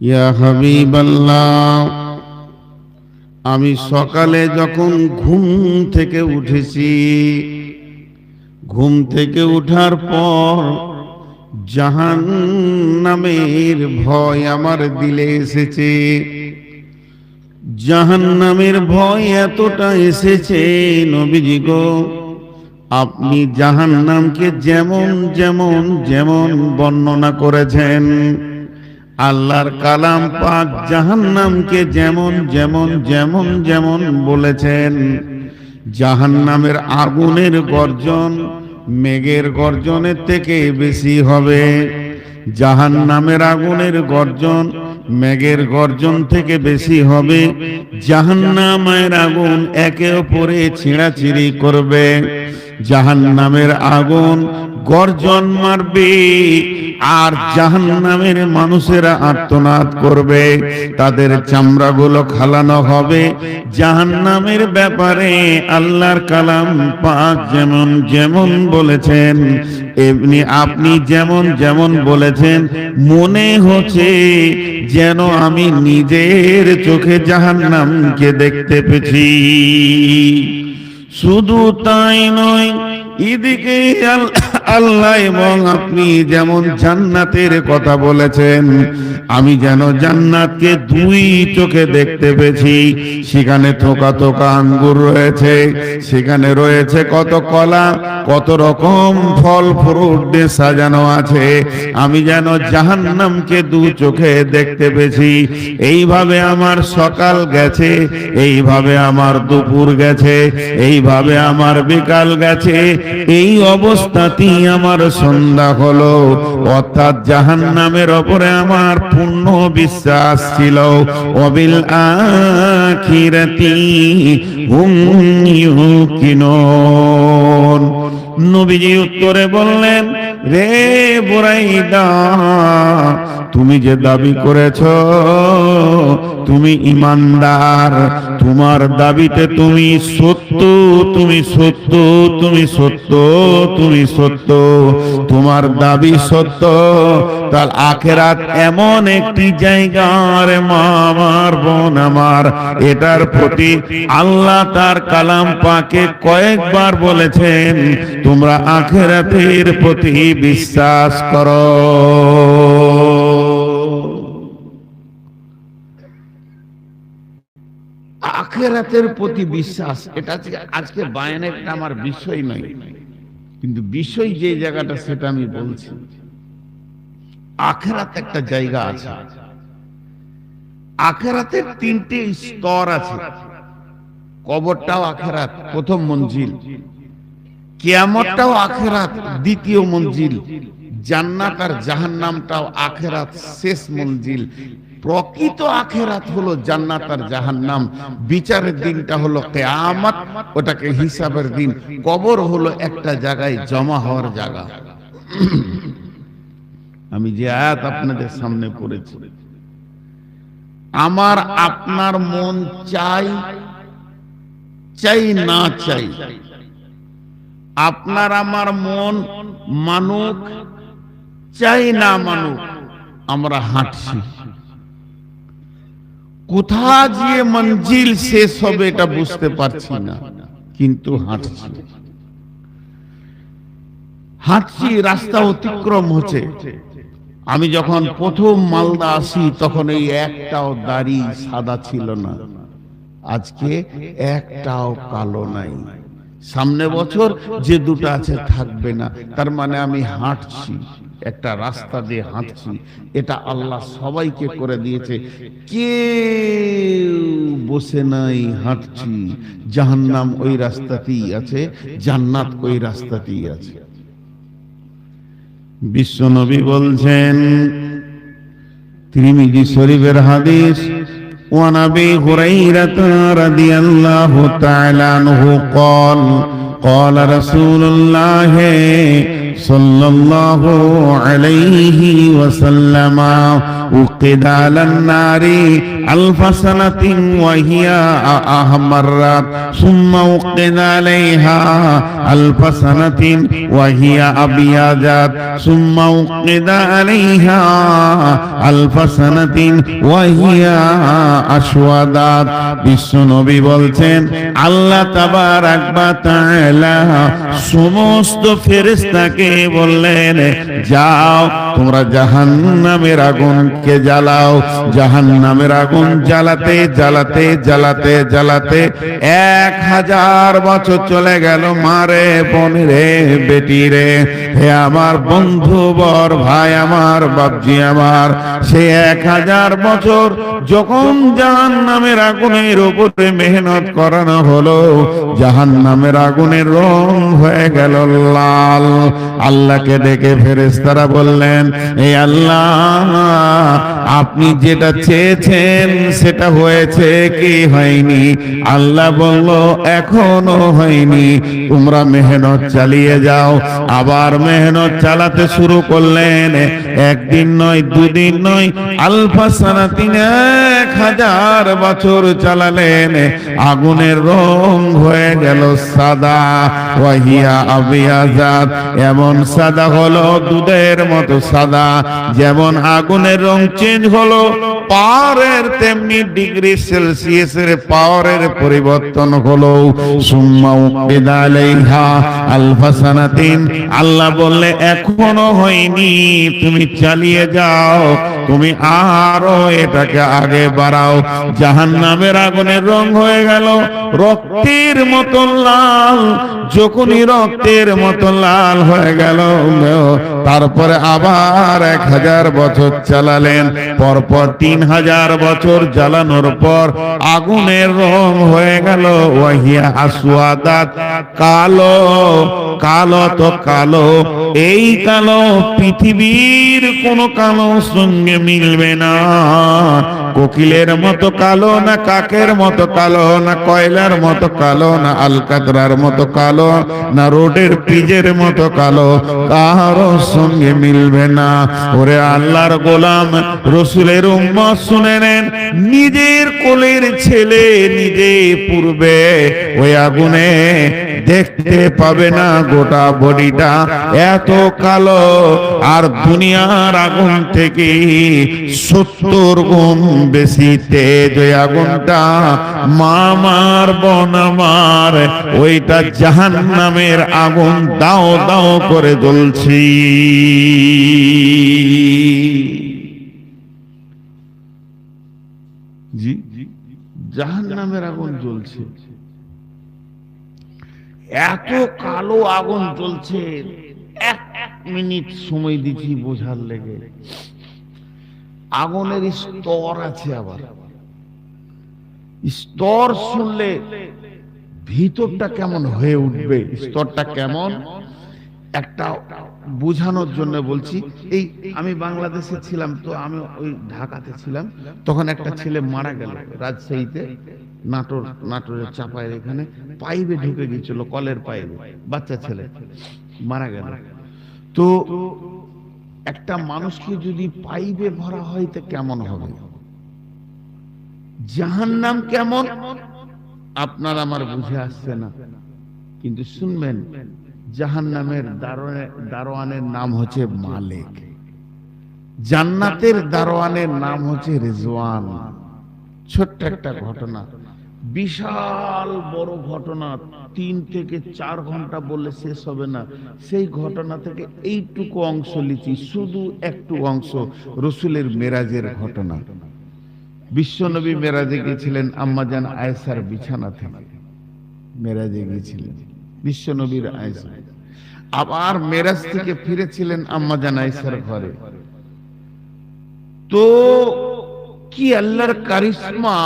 ইয়া হাবিবাল্লাহ, আমি সকালে যখন ঘুম থেকে উঠেছি, ঘুম থেকে উঠার পর জাহান নামের ভয় আমার দিলে এসেছে। জাহান নামের ভয় এতটা এসেছে, নবীজি গো, আপনি জাহান নামকে যেমন যেমন যেমন বর্ণনা করেছেন। আল্লাহর কালাম পাক জাহান নামকে যেমন যেমন যেমন যেমন বলেছেন। জাহান নামের আগুনের গর্জন মেঘের গর্জনের থেকে বেশি হবে। জাহান নামের আগুনের গর্জন মেঘের গর্জন থেকে বেশি হবে। জাহান নামের আগুন একে অপরে ছিঁড়াছিড়ি করবে। জাহান নামের আগুন গর্জন মারবে আর জাহান নামের মানুষেরা আর্তনাদ করবে। তাদের চামড়াগুলো খালানো হবে। জাহান নামের ব্যাপারে আল্লাহর কালাম পাক যেমন যেমন বলেছেন, এমনি আপনি যেমন যেমন বলেছেন, মনে হচ্ছে যেন আমি নিজের চোখে জাহান নামকে দেখতে পেয়েছি। শুধু তাই নয় এদিকে আল- আল্লাহ এবং আপনি যেমন জান্নাতের কথা বলেছেন, আমি যেন জান্নাতকে দুই চোখে দেখতে পেয়েছি। সেখানে থোকা থোকা আঙ্গুর রয়েছে, সেখানে রয়েছে কত কলা, কত রকম ফল, ফ্রুট দিয়ে সাজানো আছে। আমি যেন জাহান্নামকে দু চোখে দেখতে পেয়েছি। এইভাবে আমার সকাল গেছে, এইভাবে আমার দুপুর গেছে, এইভাবে আমার বিকাল গেছে এই অবস্থাতেই আমার সন্ধ্যা হলো। অর্থাৎ জাহান নামের ওপরে আমার পূর্ণ বিশ্বাস ছিল। অবিল নবীজি উত্তরে বললেন, রে বুরাইদা, তুমি যে দাবি করেছ তুমি ইমানদার, তোমার দাবিতে তুমি সত্য তুমি সত্য তুমি সত্য তুমি সত্য। তোমার দাবি সত্য তার আখেরাত এমন একটি জায়গার মা আমার বোন আমার। এটার প্রতি আল্লাহ তার কালাম পাকে কয়েকবার বলেছেন, তোমরা আখেরাতের প্রতি বিশ্বাস করো। আখেরাতের প্রতি বিশ্বাস, এটা আজকে বায়ানেরটা আমার বিষয় নয়। কিন্তু বিষয় যে জায়গাটা, সেটা আমি বলছি। আখেরাত একটা জায়গা আছে। আখেরাতের তিনটে স্তর আছে। কবরটাও আখেরাত, প্রথম মঞ্জিল। কিয়ামতটাও আখেরাত, দ্বিতীয় মঞ্জিল। জান্নাত আর জাহান্নামটাও আখেরাত, শেষ মঞ্জিল। প্রকৃত আখেরাত হলো জান্নাত আর জাহান্নাম। বিচারের দিনটা হলো কেয়ামত, ওটাকে হিসাবের দিন। কবর হলো একটা জায়গায় জমা হওয়ার জায়গা। আমি যে আয়াত আপনাদের সামনে পড়েছি। আমার আপনার মন চাই চাই না চাই। আপনার আমার মন মানুক, চাই না মানুক, আমরা হাঁটছি। কোথা গিয়ে মঞ্জিল শেষ হবে এটা বুঝতে পারছি না, কিন্তু হাঁটছি। হাঁটছি, রাস্তা অতিক্রম হচ্ছে। আমি যখন প্রথম মালদা আসি, তখন এই একটাও দাড়ি সাদা ছিল না। আজকে একটাও কালো নাই। সামনে বছর যে দুটো আছে থাকবে না, তার মানে আমি হাঁটছি। একটা রাস্তা দিয়ে হাঁটছি এটা আল্লাহ সবাইকে করে দিয়েছে কেউ বসে নাই হাঁটছি জাহান্নাম ওই রাস্তাতেই আছে জান্নাত ওই রাস্তাতেই আছে বিশ্বনবী বলছেন তিরমিজি শরীফের হাদিস وعن ابي هريره رضي الله تعالى عنه قال قال رسول الله صلى الله عليه وسلم وقد على النار ألف سنة وهي أحمرت ثم وقد عليها ألف سنة وهي أبيضت ثم وقد عليها ألف سنة وهي أسودت বিশ্বনবী বলছেন আল্লাহ তাবার আকবা সমস্ত ফেরেশতাকে বললেন, যাও, তোমরা জাহান্নামের আগুনকে জ্বালাও। জাহান্নামের আগুন জ্বালাতে জ্বালাতে জ্বালাতে জ্বালাতে এক হাজার বছর চলে গেল। মারে বোনে বেটি রে, হে আমার বন্ধু, বর ভাই আমার, বাপজি আমার, সে এক হাজার বছর যখন জাহান নামের আগুনের উপরে মেহনত করানো হলো জাহান নামের আগুনের রং হয়ে গেল লাল। আল্লাহকে ডেকে ফেরেশতারা বললেন এই আল্লাহ, আপনি যেটা চেয়েছেন সেটা হয়েছে কি হয়নি? আল্লাহ বলল, এখনও হয়নি। তোমরা মেহনত চালিয়ে যাও। আবার মেহনত চালাতে শুরু করলেন। একদিন নয়, দুদিন নয়, আলফা সানাতিন এক হাজার বছর চালালেন। আগুনের রং হয়ে গেল সাদা। ওয়াহিয়া আবিয়াজাত। এমন সাদা হলো দুধের মতো সাদা, যেমন আগুনের রং চেঞ্জ হলো। পাওয়ারের তেমনি ডিগ্রি পাওয়ারের পরিবর্তন হলো। সুম্মা উকিদালাইহা আলফা সানাতিন। আল্লাহ বললে, এখনও হয়নি, তুমি চালিয়ে যাও। তুমি আরও এটাকে আগে বাড়াও। জাহান্নামের আগুনের রং হয়ে গেল, রক্তের মতো লাল। যখনই রক্তের মতো লাল হয়ে গেল তারপরে আবার এক হাজার বছর চালালেন। পরপর তিন হাজার বছর জ্বালানোর পর আগুনের রং হয়ে গেল কালো কালো তো কালো। এই কালো পৃথিবীর কোন কালো সঙ্গে মিলবে না। কোকিলের মতো কালো না কাকের মতো কালো না কয়লার মতো কালো না আলকাতরার মতো কালো, না রোডের পিজের মতো কালো কারও সঙ্গে মিলবে না। ওরে আল্লাহর গোলাম, রসুলের উম্মত শুনে নেন, নিজের কোলের ছেলে নিজে পূর্বে। ওই আগুনে দেখতে পাবে না গোটা বডিটা এত কালো, আর দুনিয়ার আগুন থেকে সত্তর গুণ বেশি তেজ। ওই আগুনটা মামার বনামার ওইটা জাহান নামের আগুন দাও দাও করে জ্বলছি। জাহান নামের আগুন জ্বলছে। এত কালো আগুন জ্বলছে, এক মিনিট সময় দিচ্ছি বোঝার লেগে। আগুনের স্তর আছে আবার। স্তর শুনলে ভিতরটা কেমন হয়ে উঠবে? স্তরটা কেমন? একটা বোঝানোর জন্য বলছি, এই আমি বাংলাদেশে ছিলাম তো আমি ওই ঢাকাতে ছিলাম, তখন একটা ছেলে মারা গেল রাজশাহীতে, নাটোর, নাটোরের চাপায়ের এখানে, পাইপে ঢুকে গিয়েছিল, কলের পাইপে, বাচ্চা ছেলে, মারা গেল। তো একটা মানুষকে যদি পাইপে ভরা হয় তো কেমন হবে? জাহান নাম কেমন? আপনার আমার বুঝে আসছে না। কিন্তু শুনবেন, জাহান্নামের দারোয়ানের নাম হচ্ছে মালিক। জান্নাতের দারোয়ানের নাম হচ্ছে রেজওয়ান। ছোট্ট একটা ঘটনা। বিশাল বড় ঘটনা। তিন থেকে চার ঘণ্টা বললে শেষ হবে না। সেই ঘটনা থেকে এইটুকু অংশ লিখি। শুধু একটু অংশ রসুলের মেরাজের ঘটনা। বিশ্বনবী মেরাজে গিয়েছিলেন আম্মাজান আয়েসার বিছানা থেকে। মেরাজে গিয়েছিলেন বিশ্বনবীর আয়েসা আবার মেরাজ থেকে ফিরেছিলেন আম্মাজান আয়েসার ঘরে। তো কি আল্লাহর কারিশমা?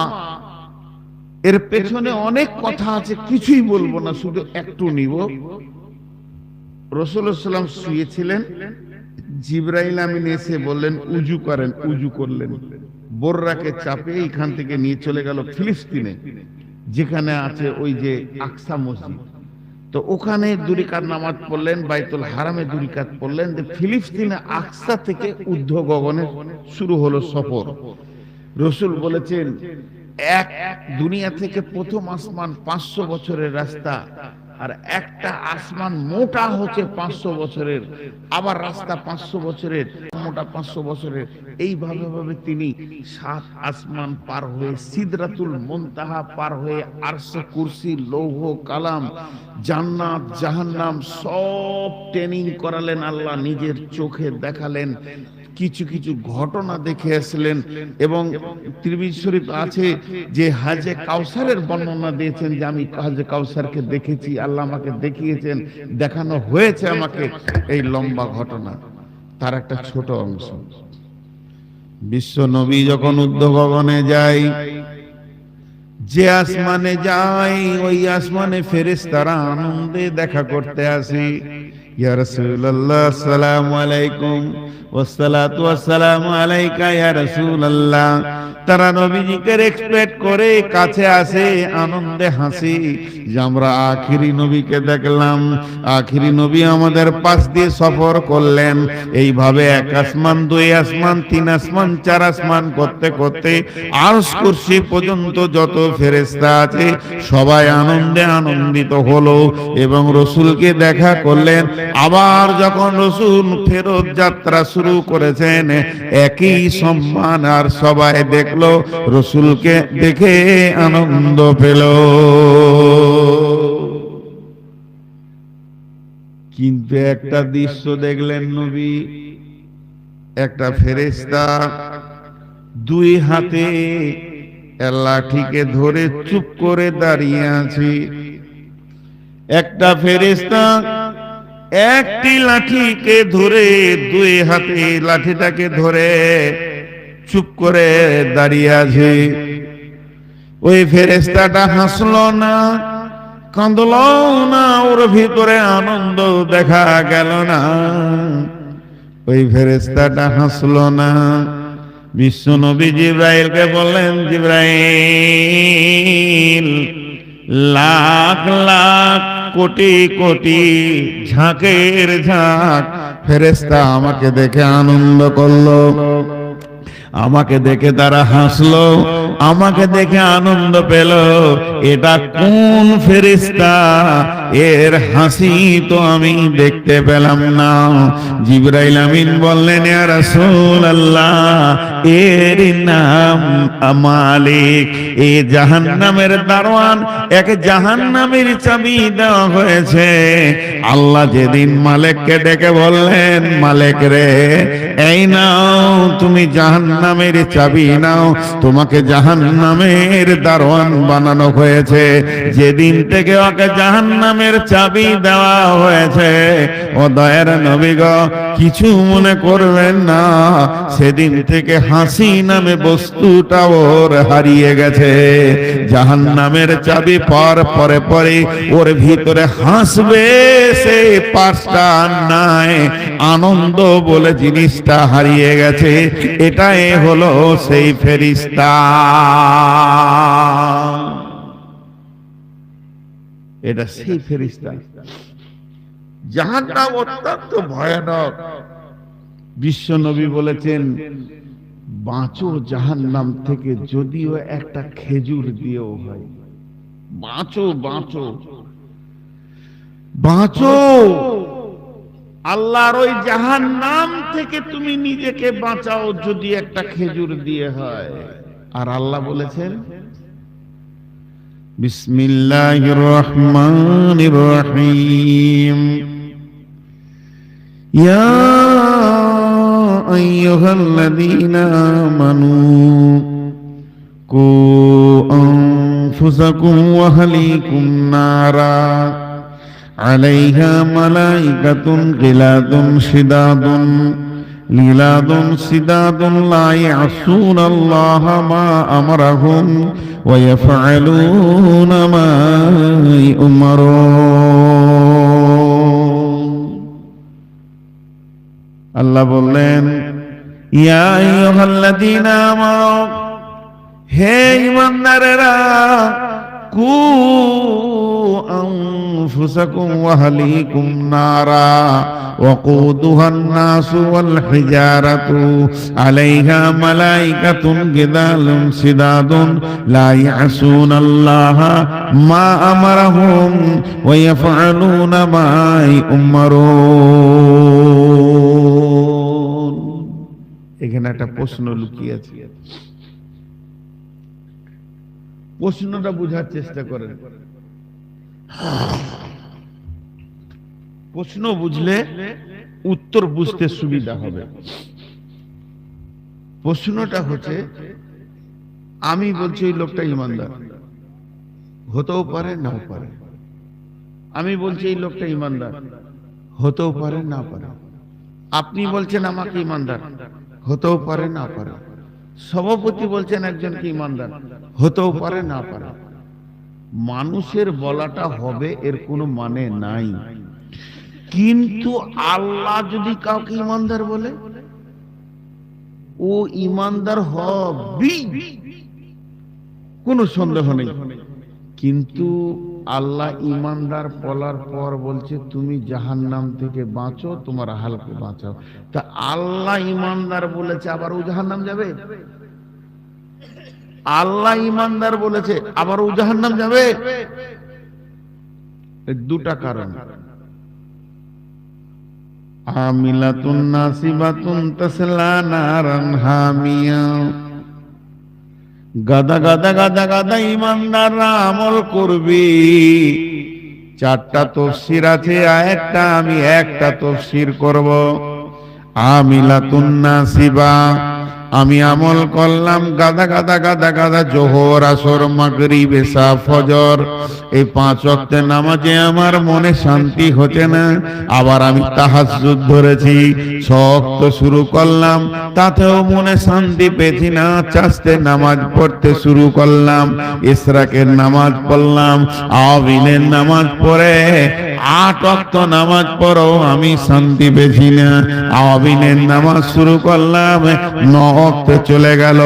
এর পেছনে অনেক কথা আছে, কিছুই বলব না, শুধু একটু নিব। রসুলাম শুয়েছিলেন। জিব্রাইল আমিন এসে বললেন, উজু করেন, উজু করলেন। বোর্রাকে চাপে এখান থেকে নিয়ে চলে গেল ফিলিস্তিনে যেখানে আছে ওই যে আকসা মসজিদ। তো ওখানে দুরিকাত নামাজ পড়লেন বাইতুল হারামে দুরিকাত পড়লেন যে ফিলিস্তিনে আকসা থেকে ঊর্ধ্ব গগনে শুরু হলো সফর। রসুল বলেছেন এক দুনিয়া থেকে প্রথম আসমান পাঁচশো বছরের রাস্তা। আর একটা আসমান মোটা হচ্ছে পাঁচশো বছরের, আবার রাস্তা পাঁচশো বছরের, মোটা পাঁচশো বছরের। এইভাবে ভাবে তিনি সাত আসমান পার হয়ে সিদরাতুল মুনতাহা পার হয়ে আরশে কুরসি, লৌহ, কালাম, জান্নাত, জাহান্নাম সব ট্রেনিং করালেন, আল্লাহ নিজের চোখে দেখালেন। কিছু কিছু ঘটনা দেখে আসলেন এবং ত্রিবিজ শরীফ আছে যে হাজে কাউসারের বর্ণনা দিয়েছেন যে আমি হাজে কাউসারকে দেখেছি, আল্লাহ আমাকে দেখিয়েছেন, দেখানো হয়েছে আমাকে এই লম্বা ঘটনা। তার একটা ছোট অংশ। বিশ্ব নবী যখন উদ্যোগনে যাই যে আসমানে যাই ওই আসমানে ফেরেস তারা আনন্দে দেখা করতে আসে। ইয়া রাসূলুল্লাহ আসসালামু আলাইকুম ওয়াসসালাতু ওয়াসসালামু আলাইকা ইয়া রাসূলুল্লাহ তারা নবীজিকে এক্সপেক্ট করে কাছে আসে, আনন্দে হাসি। যে আমরা আখিরি নবীকে দেখলাম, আখিরি নবী আমাদের পাশ দিয়ে সফর করলেন। এইভাবে এক আসমান, দুই আসমান, তিন আসমান, চার আসমান করতে করতে আরশ কুরসি পর্যন্ত যত ফেরেশতা আছে সবাই আনন্দে আনন্দিত হলো এবং রসুলকে দেখা করলেন। আবার যখন রসুল ফেরত যাত্রা শুরু করেছেন, একই সম্মান আর সবাই দেখল রসুলকে দেখে আনন্দ পেল। কিন্তু একটা দৃশ্য দেখলেন নবী, একটা ফেরেশতা দুই হাতে লাঠিকে ধরে চুপ করে দাঁড়িয়ে আছে। একটা ফেরেশতা একটি লাঠিকে ধরে দুই হাতে লাঠিটাকে ধরে চুপ করে দাঁড়িয়ে আছে। ওই ফেরেস্তাটা হাসলো না, কাঁদল না, ওর ভিতরে আনন্দ দেখা গেল না। ওই ফেরেস্তাটা হাসলো না, বিশ্ব নবী জিব্রাইলকে বললেন, জিব্রাইল, লাখ লাখ, কোটি কোটি ঝাঁকের ঝাঁক। ফেরেস্তা আমাকে দেখে আনন্দ করল। আমাকে দেখে তারা হাসলো, আমাকে দেখে আনন্দ পেল। এটা কোন ফেরিস্তা এর হাসি তো আমি দেখতে পেলাম না। জিব্রাইল আমিন বললেন, ইয়া রাসূলুল্লাহ, এর নাম মালিক। এই জাহান্নামের দারোয়ান, এক জাহান্নামের চাবি দেওয়া হয়েছে। আল্লাহ যেদিন মালিককে ডেকে বললেন, মালিক রে, এই নাও, তুমি জাহান্নামের চাবি নাও। তোমাকে জাহান্নামের দারোয়ান বানানো হয়েছে। যেদিন থেকে ওকে জাহান্নামের চাবি দেওয়া হয়েছে, ও দয়ের নবী গো, কিছু মনে করবেন না। সেদিন থেকে হাসি নামে বস্তুটা ওর হারিয়ে গেছে। জাহান্নামের চাবি পর পরে পরে ওর ভিতরে হাসবে সে পাঁচটা নাই। আনন্দ বলে জিনিসটা হারিয়ে গেছে। এটাই হলো সেই ফেরিস্তা। এটা সেই ফেরিস্তা। জাহান্নাম অত্যন্ত ভয়ানক। বিশ্ব নবী বলেছেন, বাঁচো জাহান্নাম থেকে যদিও একটা খেজুর দিয়েও হয়। বাঁচো বাঁচো। বাঁচো। আল্লাহর ওই জাহান নাম থেকে তুমি নিজেকে বাঁচাও যদি একটা খেজুর দিয়ে হয়। আর আল্লাহ বলেছেন, বিসমিল্লাহির রহমানির রহিম। ইয়া আইয়ুহাল্লাযীনা আমানু, কু আনফুসাকুম ওয়া আহলিকুম নারা। عليها ملائكة غلاد شداد غلاد شداد لا يعصون الله ما أمرهم ويفعلون ما يؤمرون আল্লাহ বললেন ইয়া আইয়ুহাল্লাযীনা আমানু হে ঈমানদারেরা কু أنفسكم وأهليكم نارا وقودها الناس والحجارة عليها ملائكة جدال سداد لا يعصون الله ما أمرهم ويفعلون ما يؤمرون এখানে একটা প্রশ্ন লুকিয়ে আছে প্রশ্নটা বোঝার চেষ্টা করেন। প্রশ্ন বুঝলে উত্তর বুঝতে সুবিধা হবে। প্রশ্নটা হচ্ছে, আমি বলছি ওই লোকটা ইমানদার। হতেও পারে, নাও পারে। আমি বলছি এই লোকটা ইমানদার। হতেও পারে, না পারে। আপনি বলছেন আমাকে ইমানদার। হতেও পারে, না পারে। সভাপতি বলছেন একজনকে ইমানদার? হতেও পারে, না পারে। মানুষের বলাটা হবে, এর কোনো মানে নাই। কিন্তু আল্লাহ যদি কাউকে ইমানদার বলে, ও ইমানদার হবি, কোনো সন্দেহ নেই। কিন্তু আল্লাহ ইমানদার বলার পর বলছে, তুমি জাহান্নাম থেকে বাঁচো, তোমার হালকে বাঁচাও। তা আল্লাহ ইমানদার বলেছে, আবার ও জাহান্নাম যাবে? আল্লাহ ইমানদার বলেছে, আবার ও জাহান্নাম যাবে? দুটা কারণ। আমিলাতুন নাসিবাতুন তাসলা নারান হামিয়া। গাদা গাদা গাদা গাদা ইমানদার আমল করবি। চারটা তফসির আছে একটা আমি একটা তফসির করব। আমিলাতুন নাসিবা। আমি আমল করলাম গাদা গাদা গাদা গাদা জোহর, আসর মাগরি বেসা ফজর। এই পাঁচ ওয়াক্তে নামাজে আমার মনে শান্তি হচ্ছে না। আবার আমি তাহাজ্জুদ ধরেছি শক্ত শুরু করলাম, তাতেও মনে শান্তি পেয়েছি না। চাষতে নামাজ পড়তে শুরু করলাম ইসরাকের নামাজ পড়লাম, আবিনের নামাজ পড়ে আট অক্ত নামাজ পড়ো আমি শান্তি পেয়েছি না। আবিনের নামাজ শুরু করলাম, ন অক্তে চলে গেল।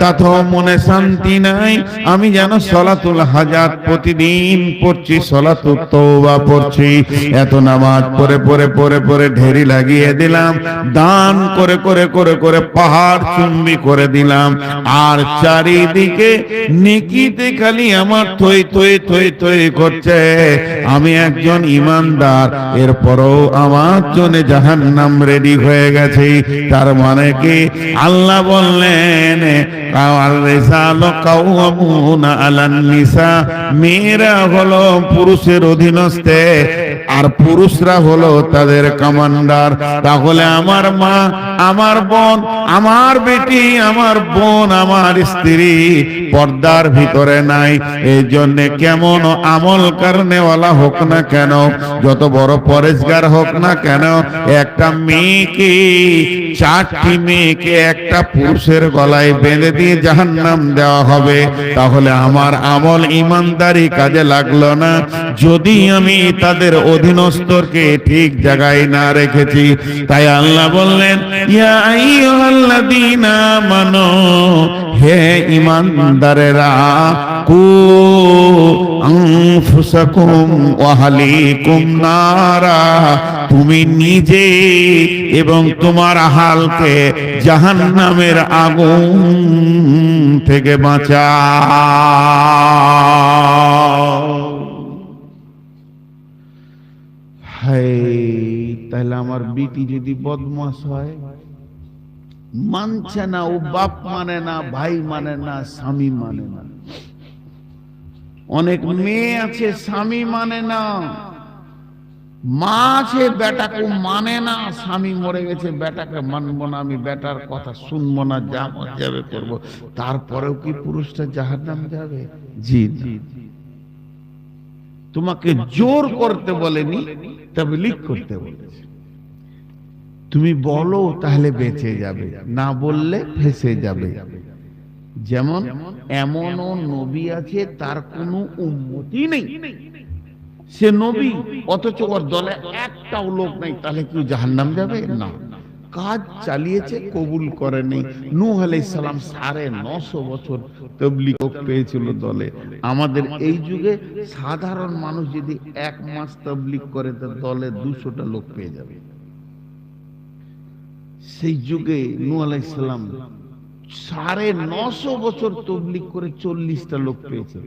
তাতেও মনে শান্তি নাই। আমি যেন সলাতুল হাজাত প্রতিদিন পড়ছি সলাতুল তওবা পড়ছি। এত নামাজ পড়ে পড়ে পড়ে পড়ে ঢেরি লাগিয়ে দিলাম। দান করে করে করে করে পাহাড় চুম্বি করে দিলাম। আর চারিদিকে নেকিতে খালি আমার থই থই থই থই করছে। আমি একজন ইমানদার, এরপরও আমার জন্য জাহান্নাম রেডি হয়ে গেছে। তার মানে কি? আল্লাহ বললেন মেয়েরা হলো পুরুষের অধীনস্থে, আর পুরুষরা হলো তাদের কমান্ডার। তাহলে আমার মা, আমার বোন, আমার বেটি, আমার বোন, আমার স্ত্রী পর্দার ভিতরে নাই। এই জন্য কেমন আমল কারণেওয়ালা হোক না কেন, যত বড় পরেশগার হোক না কেন, একটা মেয়েকে, চারটি মেয়েকে, একটা পুরুষের গলায় বেঁধে দিয়ে জাহান্নাম দেওয়া হবে, তাহলে আমার আমল ইমানদারি কাজে লাগল না। যদি আমি তাদের অধীনস্থরকে ঠিক জায়গায় না রেখেছি, তাই আল্লাহ বললেন, ইয়া আইয়ুহাল্লাযীনা হে ইমানদারেরা, কু আনফুসাকুম ওয়া নারা তুমি নিজে এবং তোমার হালকে জাহান্নামের আগুন থেকে বাঁচাও। হায়, তাহলে আমার বিটি যদি বদমাস হয়, মানছে না, ও বাপ মানে না, ভাই মানে না, স্বামী মানে না। অনেক মেয়ে আছে, স্বামী মানে না। মা আছে, বেটাকে মানে না। স্বামী মরে গেছে, বেটাকে মানবো না। আমি বেটার কথা শুনব না, যা যাবে করব। তারপরেও কি পুরুষটা জাহার নাম যাবে? জি জি তোমাকে জোর করতে বলেনি, তবে লিক করতে বলেছে। তুমি বলো, তাহলে বেঁচে যাবে। না বললে ফেসে যাবে। যেমন এমনও নবী আছে তার কোনো উন্নতি নেই। সে নবী অথচ ওর দলে একটাও লোক নেই তাহলে কি জাহান্নাম যাবে? না। কাজ চালিয়েছে কবুল করেনি নূহ সালাম সাড়ে নশো বছর তবলিগ পেয়েছিল দলে। আমাদের এই যুগে সাধারণ মানুষ যদি এক মাস তবলিগ করে তো দলে দুশোটা লোক পেয়ে যাবে। সেই যুগে নূহ আলাইহিস সালাম সাড়ে নশো বছর তবলিগ করে চল্লিশটা লোক পেয়েছে।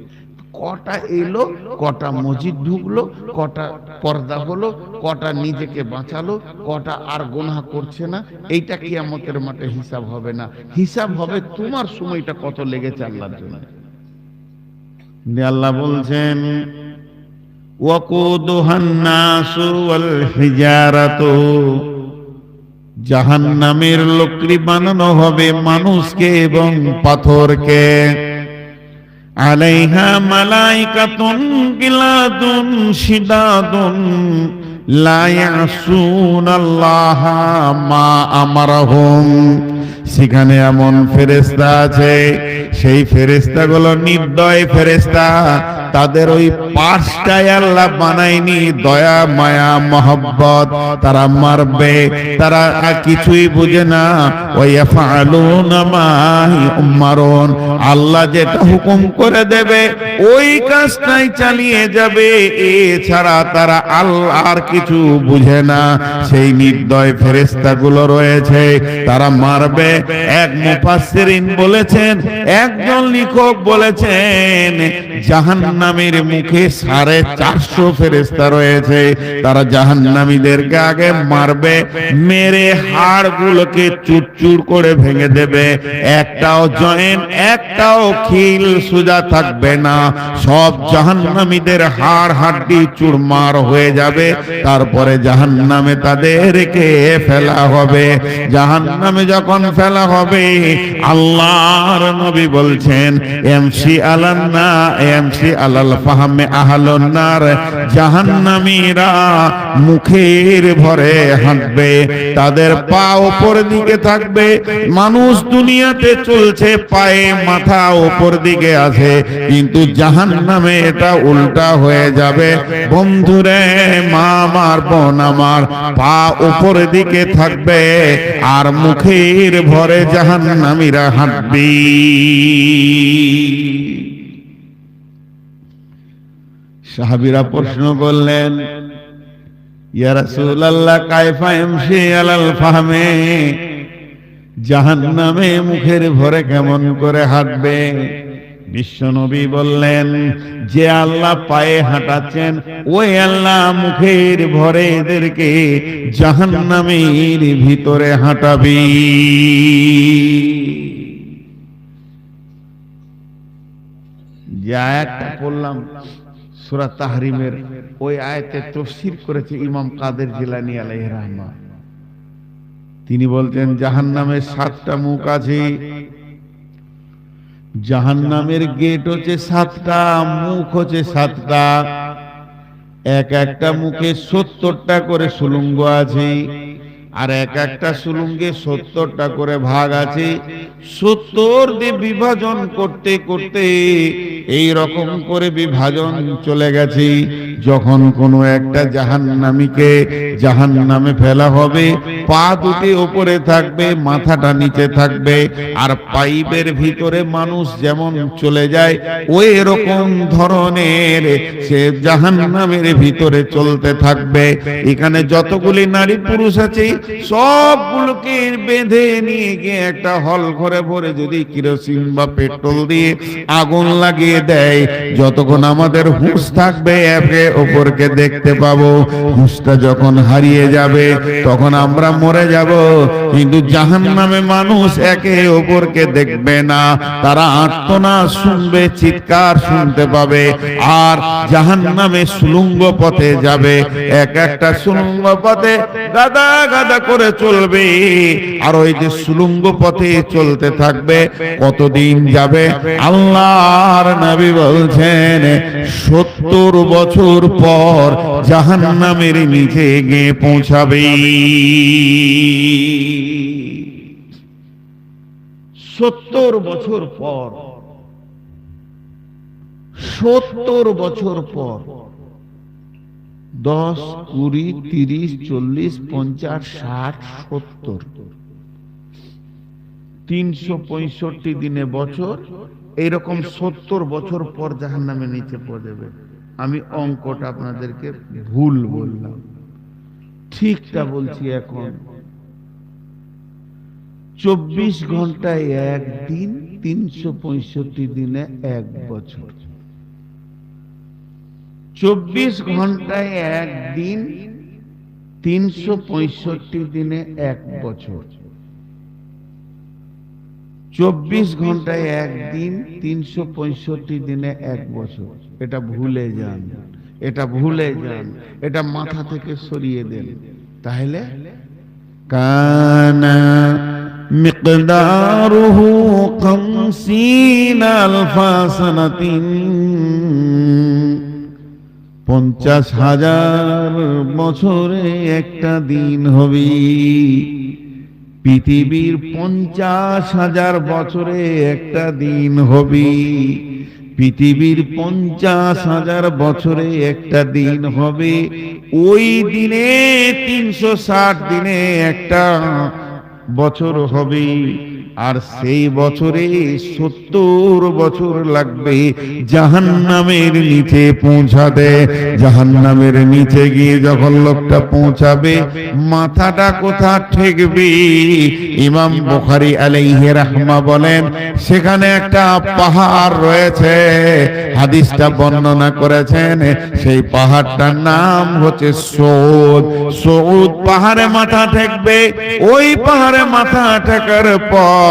কটা এলো, কটা মসজিদ ঢুকলো, কটা পর্দা হলো, কটা নিজেকে বাঁচালো, কটা আর গোনা করছে না। এইটা কি আমাদের মাঠে হিসাব হবে না। হিসাব হবে তোমার সময়টা কত লেগেছে আল্লাহর জন্য। আল্লাহ বলছেন, ওয়াকুদুহান নাসু ওয়াল হিজারাতু। জাহান্নামের লকড়ি বানানো হবে মানুষকে এবং পাথরকে। আলাইহা মালাইকাতুন গিলাদুন শিদাদুন, লা ইয়াসুনাল্লাহা মা আমারহুম। সেখানে এমন ফেরেশতা আছে, সেই ফেরেশতাগুলো নির্দয় ফেরেশতা। তাদের ওই পাঁচটাই আল্লাহ বানায়নি দয়া, মায়া, মহব্বত। তারা মারবে, তারা কিছুই বুঝে না। ওই ইয়াফআলুনা মা আল্লাহ যেটা হুকুম করে দেবে, ওই কাজটাই চালিয়ে যাবে। এছাড়া তারা আল্লাহ আর কিছু বুঝে না। সেই নির্দয় ফেরেশতাগুলো রয়েছে, তারা মারবে এক মুফাসসিরিন বলেছেন, একজন লেখক বলেছেন, জাহান্নামের মুখে সাড়ে চারশো ফেরেশতা রয়েছে। তারা জাহান্নামীদেরকে আগে মারবে, মেরে হাড়গুলোকে চুরচুর করে ভেঙে দেবে। একটাও জয়েন, একটাও খিল সোজা থাকবে না। সব জাহান্নামীদের হাড় হাড্ডি চুরমার হয়ে যাবে। তারপরে জাহান্নামে তাদেরকে ফেলা হবে। জাহান্নামে যখন ফেলা হবে। আল্লাহর নবী বলছেন, এমসি আলান্না এমসি আলাল ফাহামে আহলন্নার, জাহান্নামীরা মুখের ভরে হাঁটবে, তাদের পা ওপর দিকে থাকবে, মানুষ দুনিয়াতে চলছে, পায়ে মাথা ওপর দিকে আছে, কিন্তু জাহান্নামে এটা উল্টা হয়ে যাবে। বন্ধুরে মা আমার বোন আমার, পা উপর দিকে থাকবে, আর মুখের ভরে জাহান্নামীরা হাঁটবি। সাহাবিরা প্রশ্ন করলেন ফাহমে জাহান্নামে মুখের ভরে কেমন করে হাঁটবে? বিশ্বনবী বললেন, যে আল্লাহ পায়ে হাঁটাচ্ছেন, ওই আল্লাহ মুখের ভরে এদেরকে জাহান্নামের ভিতরে হাঁটাবি। যে আয়াতটা পড়লাম, সূরা তাহরিমের, ওই তফসির করেছে ইমাম কাদের জিলানী আলাইহির রহমান তিনি বলতেন জাহান্নামের সাতটা মুখ আছে জাহান্নামের গেট হচ্ছে সাতটা, মুখ হচ্ছে সাতটা। এক একটা মুখে সত্তরটা করে সুলুঙ্গ আছে, আর এক একটা সুলুঙ্গে সত্তরটা করে ভাগ আছে। সত্তর দিয়ে বিভাজন করতে করতে এই রকম করে বিভাজন চলে গেছে। যখন কোনো একটা জাহান্নামীকে জাহান নামে ফেলা হবে, পা দুটি উপরে থাকবে, মাথাটা নিচে থাকবে, আর পাইপের ভিতরে মানুষ যেমন চলে যায়, ওই রকম ধরনের সে জাহান নামের ভিতরে চলতে থাকবে। এখানে যতগুলি নারী পুরুষ আছে, সবগুলোকে বেঁধে নিয়ে গিয়ে একটা হল ঘরে ভরে যদি কিরোসিন বা পেট্রোল দিয়ে আগুন লাগিয়ে দেয়, যতক্ষণ আমাদের হুঁশ থাকবে ওপরকে দেখতে পাবো। হুঁশটা যখন হারিয়ে যাবে, তখন আমরা মরে যাব। কিন্তু জাহান নামে মানুষ একে ওপরকে দেখবে না। তারা আর্তনা শুনবে, চিৎকার শুনতে পাবে, আর জাহান নামে সুলুঙ্গ পথে যাবে। এক একটা সুলুঙ্গ পথে গাদা গাদা করে চলবে, আর ওই যে সুলুঙ্গ পথে চলতে থাকবে, কতদিন যাবে? আল্লাহর নবী বলছেন, সত্তর বছর পর জাহান নামের নিচে গিয়ে পৌঁছাবে। সত্তর বছর পর, সত্তর বছর পর, দশ, কুড়ি, তিরিশ, চল্লিশ, পঞ্চাশ, ষাট, সত্তর, তিনশো পঁয়ষট্টি দিনে বছর, এইরকম সত্তর বছর পর জাহান নামে নিচে পড়বে আমি অঙ্কটা আপনাদেরকে ভুল বললাম। ঠিকটা বলছি এখন। চব্বিশ ঘন্টায় একদিন, তিনশো পঁয়ষট্টি দিনে এক বছর। চব্বিশ ঘন্টায় একদিন, তিনশো পঁয়ষট্টি দিনে এক বছর। চব্বিশ ঘন্টায় একদিন, তিনশো পঁয়ষট্টি দিনে এক বছর। এটা ভুলে যান, এটা ভুলে যান, এটা মাথা থেকে সরিয়ে দেন। তাহলে? কানা মিকদারুহু খামসিন আলফা সানাতিন পঞ্চাশ হাজার বছরে একটা দিন হবে। পৃথিবীর পঞ্চাশ হাজার বছরে একটা দিন হবে। পৃথিবীর পঞ্চাশ হাজার বছরে একটা দিন হবে। ওই দিনে তিনশো ষাট দিনে একটা বছর হবে। আর সেই বছরে সত্তর বছর লাগবে জাহান নামের নিচে পৌঁছাতে। জাহান নামের নিচে গিয়ে যখন লোকটা পৌঁছাবে মাথাটা কোথা ঠেকবে? ইমাম বুখারী আলাইহি রাহমা বলেন সেখানে একটা পাহাড় রয়েছে। হাদিসটা বর্ণনা করেছেন সেই পাহাড়টার নাম হচ্ছে সৌদ। সৌদ। পাহাড়ে মাথা ঠেকবে ওই পাহাড়ে মাথা ঠেকার পর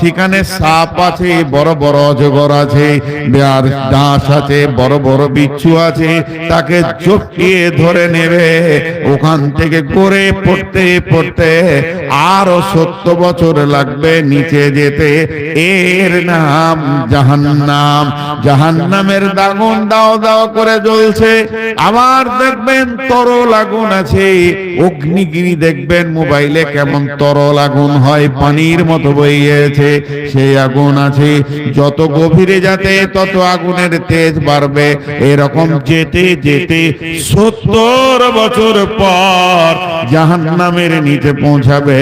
সেখানে সাপ আছে, বড় বড় অজগর আছে আর ডাঁশ আছে, বড় বড় বিচ্ছু আছে, তাকে চপকিয়ে ধরে নেবে। ওখান থেকে করে পড়তে পড়তে আরও সত্তর বছর লাগবে নিচে যেতে। এর নাম জাহান্নাম। জাহান্নামের দাগুন দাও দাও করে জ্বলছে। আবার দেখবেন তরল আগুন আছে। অগ্নিগিরি দেখবেন মোবাইলে কেমন তরল আগুন হয়, পানির মতো বইয়েছে সেই আগুন আছে। যত গভীরে যাতে তত আগুনের তেজ বাড়বে। এরকম যেতে যেতে সত্তর বছর পর জাহান্নামের নিচে পৌঁছাবে।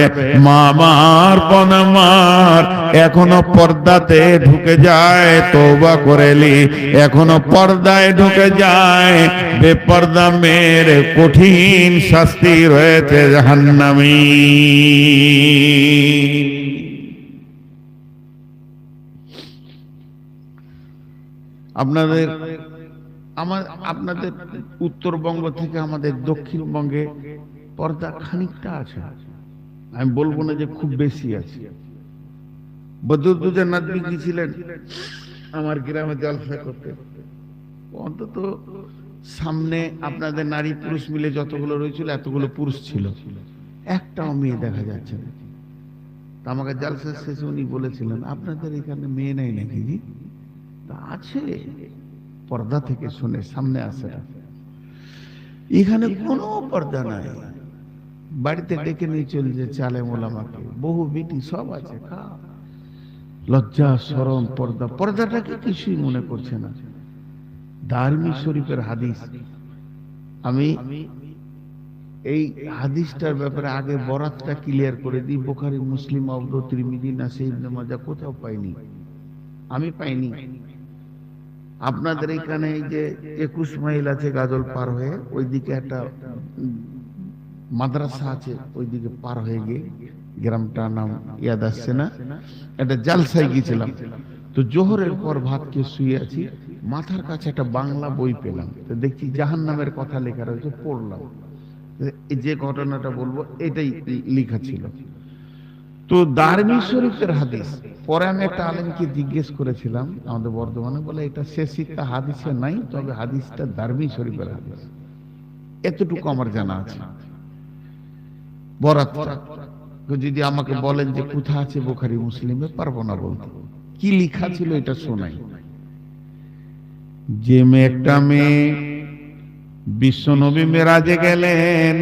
মামার পনামার এখনও পর্দাতে ঢুকে যায় তোবা করেলি এখনও পর্দায় ঢুকে যায়। বেপর্দা কঠিন শাস্তি রয়েছে জাহান্নামী। আপনাদের আমার আপনাদের উত্তরবঙ্গ থেকে আমাদের দক্ষিণবঙ্গে পর্দা খানিকটা আছে। আমি বলব না যে খুব বেশি আছে। বদরুদ্দুজা নাদবি গিয়েছিলেন আমার গ্রামে জলসা করতে। অন্তত সামনে আপনাদের নারী পুরুষ মিলে যতগুলো রয়েছিল, এতগুলো পুরুষ ছিল। একটাও মেয়ে দেখা যাচ্ছে না। আমাকে জালসা শেষে উনি বলেছিলেন, আপনাদের এখানে মেয়ে নেই নাকি আছে। পর্দা থেকে শুনে সামনে আসে এখানে কোনো পর্দা নাই। বাড়িতে ডেকে নিয়ে চলে যে চালে মোলামাকে বহু বিটি সব আছে লজ্জা সরম পর্দা। পর্দাটাকে কিছুই মনে করছে না। দারমি শরীফের হাদিস। আমি এই হাদিসটার ব্যাপারে আগে বরাতটা ক্লিয়ার করে দিই। বোখারি, মুসলিম অব্দ ত্রিমিদি না সেই মজা কোথাও পাইনি। আমি পাইনি। আপনাদের এখানে এই যে একুশ মাইল আছে গাজল পার হয়ে ওইদিকে একটা মাদ্রাসা আছে ওইদিকে পার হয়ে গিয়ে গ্রামটার নাম ইয়াদ আসছে না একটা জালসায় গিয়েছিলাম। তো জোহরের পর ভাত কে শুয়ে আছি মাথার কাছে একটা বাংলা বই পেলাম। তো দেখছি জাহান নামের কথা লেখা রয়েছে পড়লাম। এই যে ঘটনাটা বলব এটাই লেখা ছিল। তো দারমি শরীফের হাদিস। পরে আমি একটা আলেমকে জিজ্ঞেস করেছিলাম, আমাদের বর্ধমানে বলে, এটা শেষিতা হাদিসে নাই, তবে হাদিসটা দারমি শরীফের হাদিস। এতটুকু আমার জানা আছে। বরাতটা তো যদি আমাকে বলেন যে কোথা আছে বোখারি, মুসলিমে, পারব না বলতে। কি লেখা ছিল এটা শোনাই। যে মেয়েটা মেয়ে বিশ্বনবী মেরাজে গেলেন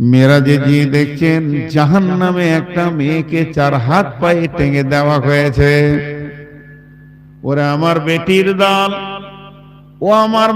মেরাজে গিয়ে দেখছেন জাহান নামে একটা মেয়েকে চার হাত পায়ে টেঙে দেওয়া হয়েছে। ওরা আমার বেটির দল, ও আমার